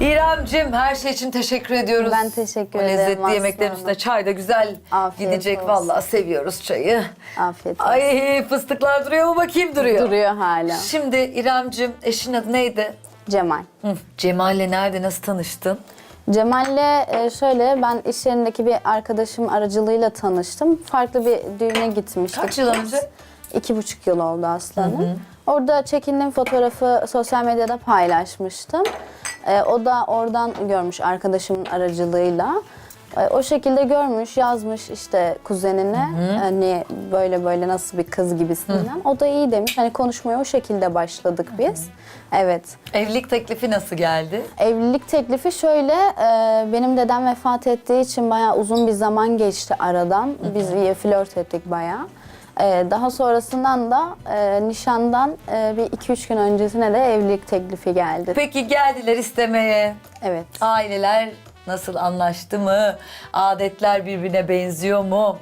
İremcim her şey için teşekkür ediyoruz. Ben teşekkür O ederim lezzetli Aslı yemeklerin Hanım. üstüne çay da güzel Afiyet gidecek. olsun. Vallahi seviyoruz çayı. Afiyet olsun. Ay fıstıklar duruyor mu bakayım duruyor. Duruyor hala. Şimdi İremcim eşin adı neydi? Cemal. Hı, Cemal'le nerede nasıl tanıştın? Cemal'le e, şöyle ben iş yerindeki bir arkadaşım aracılığıyla tanıştım. Farklı bir düğüne gitmiştik. Kaç yıl önce? İki buçuk yıl oldu aslanım. Orada çekindiğim fotoğrafı sosyal medyada paylaşmıştım. E, o da oradan görmüş arkadaşımın aracılığıyla. E, o şekilde görmüş, yazmış işte kuzenine hani böyle böyle nasıl bir kız gibisinden. O da iyi demiş. Hani konuşmaya o şekilde başladık biz. Evet. Evlilik teklifi nasıl geldi? Evlilik teklifi şöyle, e, benim dedem vefat ettiği için bayağı uzun bir zaman geçti aradan. Biz flört ettik bayağı. E, daha sonrasından da e, nişandan e, bir iki üç gün öncesine de evlilik teklifi geldi. Peki geldiler istemeye. Evet. Aileler nasıl anlaştı mı? Adetler birbirine benziyor mu?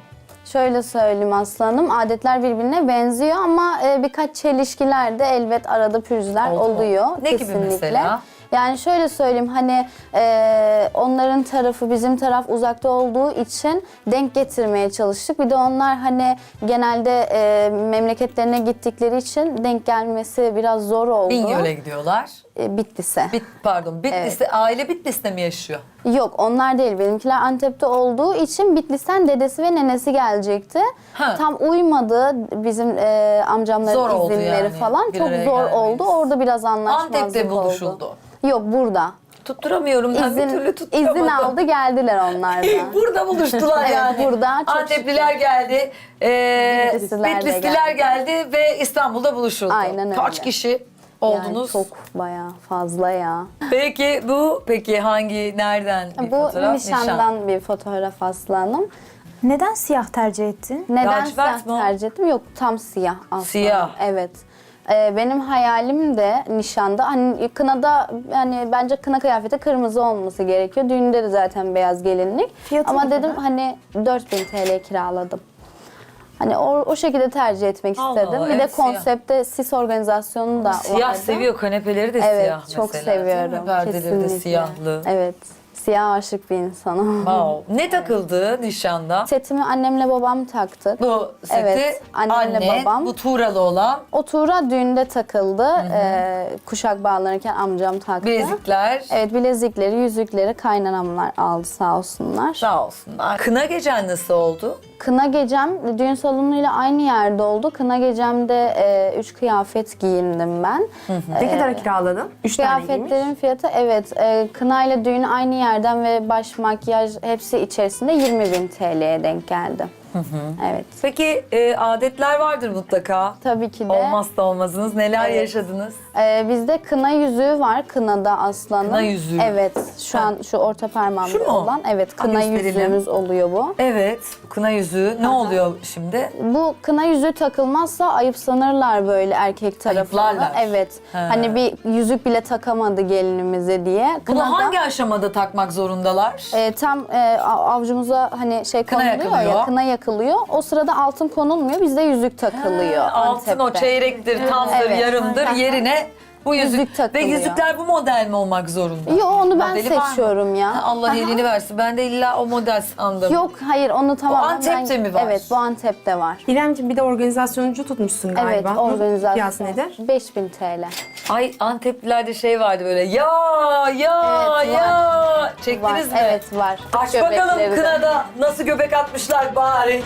Şöyle söyleyeyim aslanım, adetler birbirine benziyor ama e, birkaç çelişkiler de elbet arada pürüzler Oldu mu? oluyor. Ne gibi kesinlikle. mesela? Yani şöyle söyleyeyim hani e, onların tarafı bizim taraf uzakta olduğu için denk getirmeye çalıştık. Bir de onlar hani genelde e, memleketlerine gittikleri için denk gelmesi biraz zor oldu. Bingöl'e gidiyorlar. E, Bitlis'e. Bit, pardon Bitlis'te, aile Bitlis'te mi yaşıyor? Yok onlar değil. Benimkiler Antep'te olduğu için Bitlis'ten dedesi ve nenesi gelecekti. Ha. Tam uymadı bizim e, amcamların Zor oldu izinleri yani falan. bir Çok araya zor gelmeniz. oldu. Orada biraz anlaşmazlık Antep'te oldu. buluşuldu. Yok burada. Tutturamıyorum ben bir türlü İzin, tutturamadım. izin aldı geldiler onlar da. Burada buluştular Evet, yani. burada. Çok Antepliler geldi, e, Bitlisliler de Bitlisliler geldi ve İstanbul'da buluşuldu. Aynen öyle. Kaç kişi oldunuz? Yani çok bayağı fazla ya. Peki bu peki hangi nereden bir Bu fotoğraf? nişandan bir fotoğraf aslanım. Neden siyah tercih ettin? Neden Lacivert siyah mi o? tercih ettim? Yok tam siyah aslında. Siyah. Evet. Ee, benim hayalim de nişanda hani kınada yani bence kına kıyafeti kırmızı olması gerekiyor. Düğünde de zaten beyaz gelinlik. Fiyatı Ama ne dedim kadar? hani 4000 TL kiraladım. Hani o, o şekilde tercih etmek Allah istedim. Allah, bir de evet, konsepte sis organizasyonu da Siyah vardı. seviyor kanepeleri de Evet, siyah çok mesela, değil mi? seviyorum. Perdeleri de kesinlikle. siyahlı. Evet. Siyah aşık bir insanım. Wow. Ne takıldı nişanda? Setimi annemle babam taktık. Bu seti Evet, annemle anne, babam. bu Tuğralı olan O tuğra düğünde takıldı. Ee, kuşak bağlanırken amcam taktı. bilezikler. Evet bilezikleri, yüzükleri kaynanamlar aldı sağ olsunlar. Sağ olsunlar. Kına gecen nasıl oldu? Kına gecem düğün salonuyla aynı yerde oldu. Kına gecemde e, üç kıyafet giyindim ben. Ne kadar kiraladın? Üç tane giymiş. Kıyafetlerin fiyatı evet e, kına ile düğün aynı yerden ve baş makyaj hepsi içerisinde 20 bin TL'ye denk geldi. Evet. Peki e, adetler vardır mutlaka. Tabii ki de. Olmazsa olmazınız. Neler Evet. yaşadınız? Ee, bizde kına yüzüğü var kınada aslanım. Kına yüzüğü. Evet şu Ha. an şu orta parmağımda Şu mu? olan. Evet Ha, kına gösterelim. yüzüğümüz oluyor bu. Evet. Kına yüzüğü. Ne oluyor şimdi? Bu kına yüzüğü takılmazsa ayıp sanırlar böyle erkek tarafından. Ayıplarlar. Evet. Ha. Hani bir yüzük bile takamadı gelinimize diye. Bunu Kınada, hangi aşamada takmak zorundalar? e, tam e, av- avcumuza hani şey Kına konuluyor yakılıyor. ya kına yakılıyor. O sırada altın konulmuyor. Bizde yüzük takılıyor. Ha, Altın o çeyrektir, tamdır, Evet. yarımdır. Yerine bu yüzük. Yüzük Ve takılıyor. yüzükler bu model mi olmak zorunda? Yo onu ben Modeli seçiyorum ya. Ha, Allah Aha. versin. Ben de illa o model sandım. Yok hayır onu tamamen Antep'te ben- mi var? Evet bu Antep'te var. İremciğim bir de organizasyoncu tutmuşsun galiba. Evet organizasyon. Fiyatı nedir? 5000 TL. Ay Anteplilerde şey vardı böyle ya ya Evet, ya. Çektiniz var. mi? Evet var. Aç bakalım Göbekleri de. kınada nasıl göbek atmışlar bari.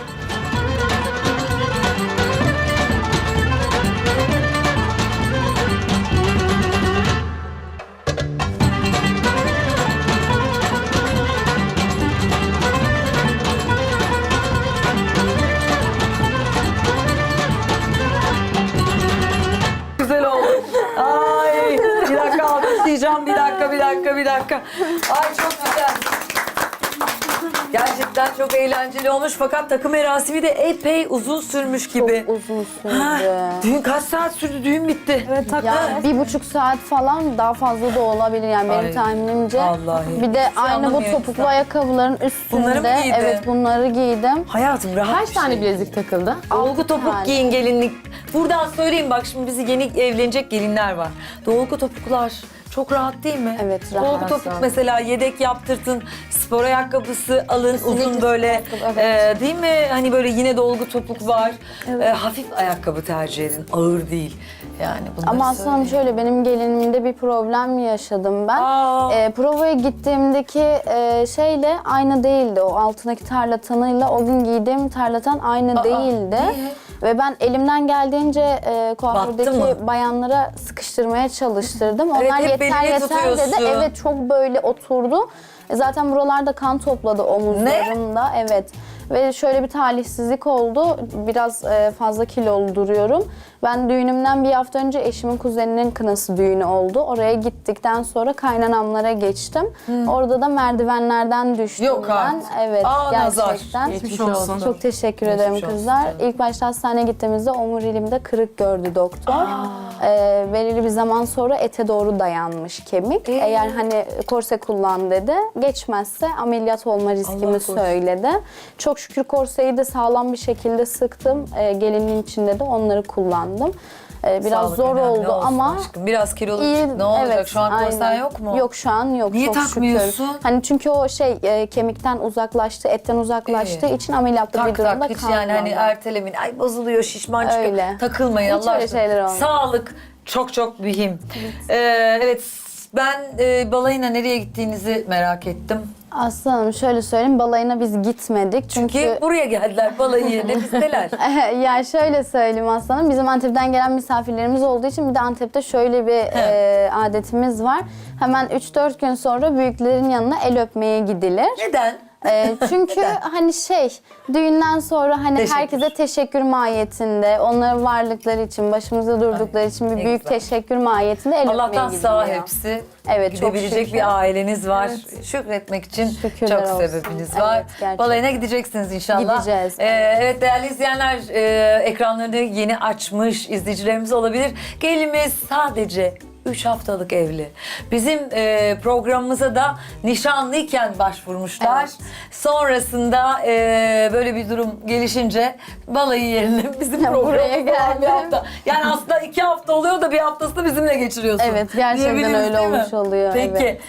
Dakika, bir dakika, bir dakika. Ay çok güzel. Gerçekten çok eğlenceli olmuş fakat takım merasimi de epey uzun sürmüş gibi. Çok uzun Ha, sürdü. düğün kaç saat sürdü? Düğün bitti. Evet, Ya bir buçuk saat falan daha fazla da olabilir yani benim Ay, tahminimce. vallahi. Bir de Hiç aynı bu topuklu insan. ayakkabıların üstünde. Bunları mı giydin? Evet bunları giydim. Hayatım rahat Kaç tane şey. bilezik takıldı? Dolgu topuk tane. giyin gelinlik. Buradan söyleyeyim bak şimdi bizi yeni evlenecek gelinler var. Dolgu topuklar Çok rahat değil mi? Evet, rahat. Dolgu topuk mesela yedek yaptırtın, spor ayakkabısı alın, uzun böyle topuk, e, değil mi? Hani böyle yine dolgu topuk var. E, hafif ayakkabı tercih edin, ağır değil. Yani bunları Ama aslında söyleyeyim. şöyle benim gelinimde bir problem yaşadım ben. Aa. Ee, provaya gittiğimdeki e, şeyle aynı değildi. O altındaki tarlatanıyla o gün giydiğim tarlatan aynı değildi. niye? Ve ben elimden geldiğince e, kuafördeki bayanlara sıkıştırmaya çalıştırdım. Evet, Onlar hep yeter yeter tutuyorsun. dedi. Evet çok böyle oturdu. E, Zaten buralarda kan topladı omuzlarımda. Evet. Ve şöyle bir talihsizlik oldu. Biraz e, fazla kilolu duruyorum. Ben düğünümden bir hafta önce eşimin kuzeninin kınası düğünü oldu. Oraya gittikten sonra kaynanamlara geçtim. Orada da merdivenlerden düştüm Yok ben. artık. Evet Aa, nazar. gerçekten. Geçmiş olsun. Çok teşekkür ederim kızlar. İlk başta hastaneye gittiğimizde omurilimde kırık gördü doktor. Ee, belirli bir zaman sonra ete doğru dayanmış kemik. Ee? Eğer hani korse kullan dedi. Geçmezse ameliyat olma Allah riskimi korusun. söyledi. Çok şükür korseyi de sağlam bir şekilde sıktım. Ee, gelinin içinde de onları kullandım. Ee, biraz Sağlık zor önemli oldu olsun ama aşkım. Biraz kilolu İyi, çık. Ne olacak? evet, Şu an korsen aynen. yok mu? Yok şu an yok. Niye çok takmıyorsun? Şükür. Hani çünkü o şey e, kemikten uzaklaştı, etten uzaklaştığı İyi. için ameliyatta bir Tak durumda tak hiç yani hani ertelemeyin. Ay bozuluyor şişman çıkıyor. Öyle. Takılmayın Hiç Allah öyle aşkına. şeyler olmaz. Sağlık çok çok mühim. Ee, evet ben e, balayına nereye gittiğinizi merak ettim. Aslanım şöyle söyleyeyim balayına biz gitmedik çünkü... Ki buraya geldiler balayı yerine bizdeler. ya şöyle söyleyeyim aslanım bizim Antep'ten gelen misafirlerimiz olduğu için bir de Antep'te şöyle bir e, adetimiz var. Hemen 3-4 gün sonra büyüklerin yanına el öpmeye gidilir. Neden? E, çünkü hani şey düğünden sonra hani Teşekkür. herkese teşekkür mahiyetinde onların varlıkları için başımızda durdukları için bir ne büyük güzel. teşekkür mahiyetinde el Allah'tan öpmeye gidiliyor. sağ hepsi. Evet, çok Gidebilecek şükür. bir aileniz var. Şükretmek için Şükürler çok olsun. sebebiniz var. Evet, gerçekten. Balayına gideceksiniz inşallah. Gideceğiz. Ee, evet değerli izleyenler e, ekranlarını yeni açmış izleyicilerimiz olabilir. Gelimiz sadece 3 haftalık evli. Bizim e, programımıza da nişanlıyken başvurmuşlar. Evet. Sonrasında e, böyle bir durum gelişince balayı yerine bizim Buraya bir geldim. hafta. Yani aslında iki hafta oluyor da bir haftasını bizimle geçiriyorsun. Evet, gerçekten öyle olmuş oluyor, Peki. evet.